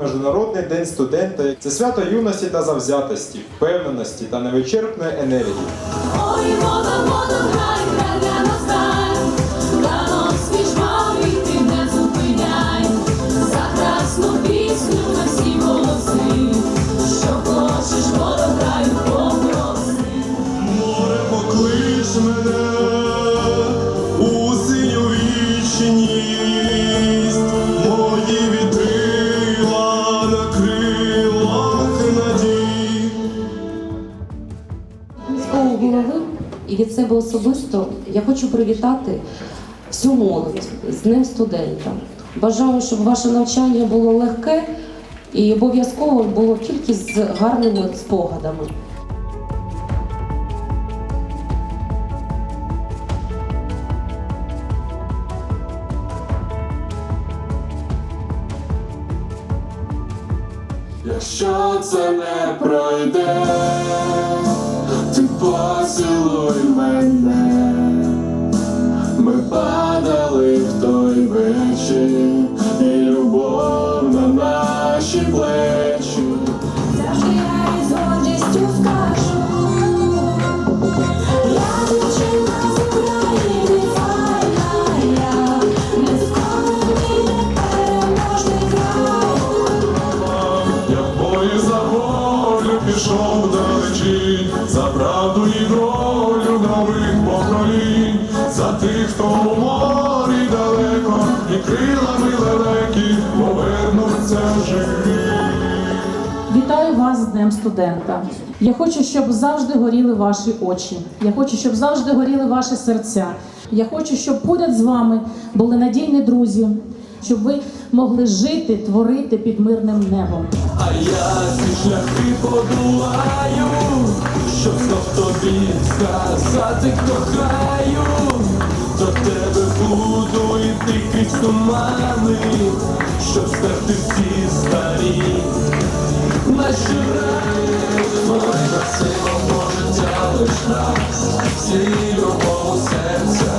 Международний день студента це свято юності та завзятості, впевненості та невичерпної енергії. Ой, вода, вода, грай, грай голови і від себе особисто я хочу привітати всю молодь з Днем студента. Бажаю, щоб ваше навчання було легке і обов'язково було тільки з гарними спогадами. Якщо це не пройде, поцілуй мене. Ми падали в той вечір, і любов на наші плечі. Завжди я із гордістю скажу, я дівчина з України, файна я, нескорений, непереможний край. Я в бою за волю пішов далечінь, тих, хто у морі далеко, і крилами лелеки повернуться живі. Вітаю вас з Днем студента. Я хочу, щоб завжди горіли ваші очі. Я хочу, щоб завжди горіли ваші серця. Я хочу, щоб поряд з вами були надійні друзі, щоб ви могли жити, творити під мирним небом. А я ці шляхи подолаю, щоб знов тобі сказати до тебе буду крізь тумани, щоб стерти всі старі. Наші рани, моє красиво життя лиш нас, всі любов у серця